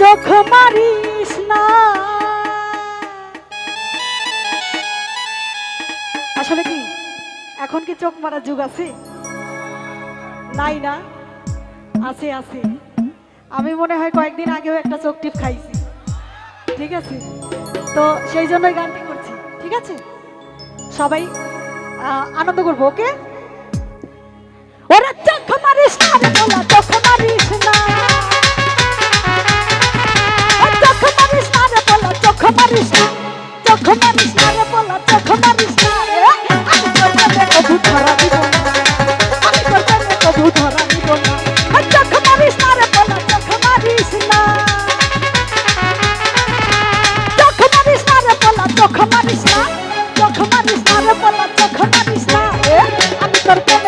চোখ মারিস না। আসলে কি, এখন কি চোখ মারা যুগ আছে? নাই না, আছে আছে। আমি মনে হয় কয়েকদিন আগেও একটা চোখ টিপ খাইছি। ঠিক আছে? তো সেই জন্যই গানটি করছি, ঠিক আছে? সবাই আনন্দ করব, ওকে? ওরা চোখ মারিস না!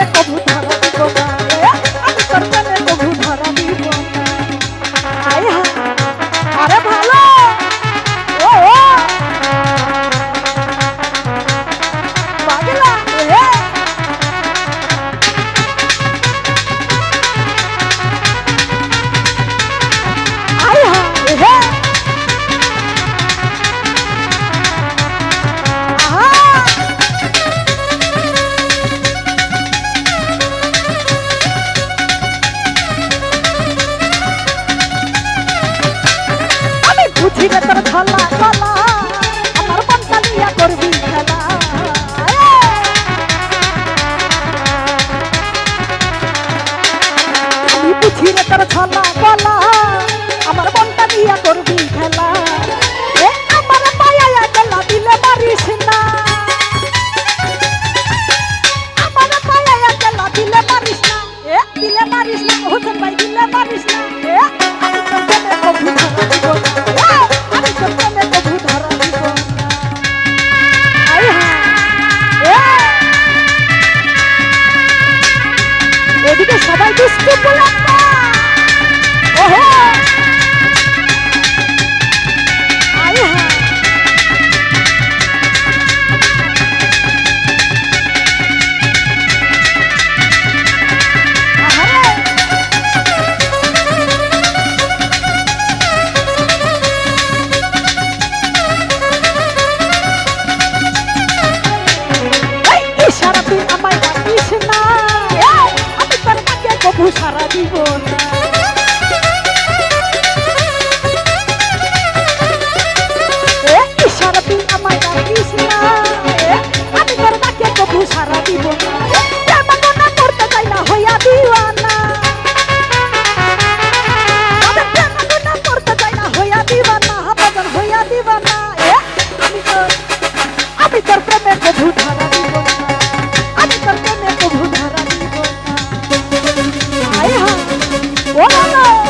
কথা সারা দিব। Bravo!